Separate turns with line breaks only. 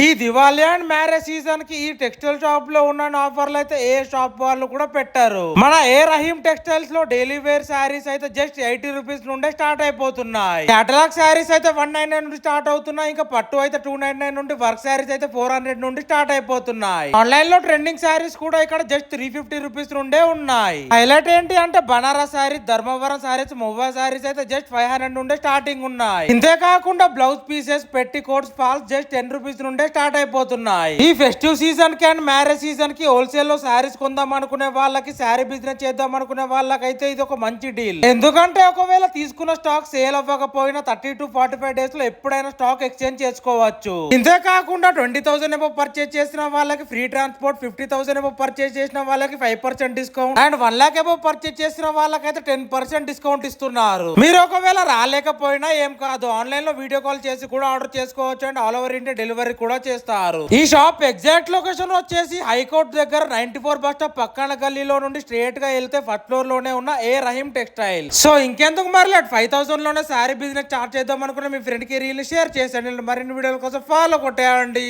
ఈ Diwali and marriage సీజన్కి ఈ టెక్స్టైల్ షాప్లో ఉన్న ఆఫర్లు అయితే ఏ షాప్ వాళ్ళు కూడా పెట్టారు. మన ఏ రహీం టెక్స్టైల్స్లో డైలీ వేర్ శారీస్ అయితే జస్ట్ ఎయిటీ రూపీస్ నుండే స్టార్ట్ అయిపోతున్నాయి. కేటలాగ్ శారీస్ అయితే వన్ నైన్ నైన్ నుండి స్టార్ట్ అవుతున్నాయి. ఇంకా పట్టు అయితే టూ నైన్ నైన్ నుండి వర్క్ శారీస్ అయితే ఫోర్ హండ్రెడ్ నుండి స్టార్ట్ అయిపోతున్నాయి. ఆన్లైన్లో ట్రెండింగ్ శారీస్ కూడా ఇక్కడ జస్ట్ త్రీ ఫిఫ్టీ రూపీస్ నుండే ఉన్నాయి. హైలైట్ ఏంటి అంటే బనారస్ శారీస్ ధర్మవరం శారీస్ మువ్వా శారీస్ అయితే జస్ట్ ఫైవ్ హండ్రెడ్ నుండే స్టార్టింగ్ ఉన్నాయి. ఇంతే కాకుండా blouse pieces petticoats falls just ten rupees నుండే స్టార్ట్ అయిపోతున్నాయి. ఈ ఫెస్టివ్ సీజన్కి అండ్ మ్యారేజ్ సీజన్కి హోల్సేల్లో శారీస్ కొందాం అనుకునే వాళ్ళకి శారీ బిజినెస్ చేద్దాం అనుకునే వాళ్ళకైతే ఇది ఒక మంచి డీల్ ఎందుకంటే ఒకవేళ తీసుకున్న స్టాక్ సేల్ అవ్వకపోయినా థర్టీ టు ఫార్టీ ఫైవ్ డేస్లో ఎప్పుడైనా స్టాక్ ఎక్స్చేంజ్ చేసుకోవచ్చు. ఇంతే కాకుండా ట్వంటీ థౌసండ్ ఏమో పర్చేస్ చేసిన వాళ్ళకి ఫ్రీ ట్రాన్స్పోర్ట్ ఫిఫ్టీ థౌసండ్ ఏమో పర్చేస్ చేసిన వాళ్ళకి five percent discount and one lakh ఏమో పర్చేస్ చేసిన వాళ్ళకైతే టెన్ పర్సెంట్ డిస్కౌంట్ ఇస్తున్నారు. మీరు ఒకవేళ రాలేకపోయినా ఏం కాదు ఆన్లైన్లో వీడియో కాల్ చేసి కూడా ఆర్డర్ చేసుకోవచ్చు and all over India delivery కూడా చేస్తారు. ఈ షాప్ ఎగ్జాక్ట్ లొకేషన్ వచ్చేసి హైకోర్టు దగ్గర నైన్టీ ఫోర్ బస్ స్టాప్ పక్కన గల్లీలో నుండి స్ట్రేట్గా వెళ్తే ఫస్ట్ ఫ్లోర్లోనే ఉన్న ఏ రహీం టెక్స్టైల్. సో ఇంకెందుకు మరి ఫైవ్ థౌసండ్లోనే శారీ బిజినెస్ స్టార్ట్ చేద్దాం అనుకున్న మీ ఫ్రెండ్కి రీల్ షేర్ చేసేయండి. మరిన్ని వీడియోల కోసం ఫాలో కొట్టేయండి.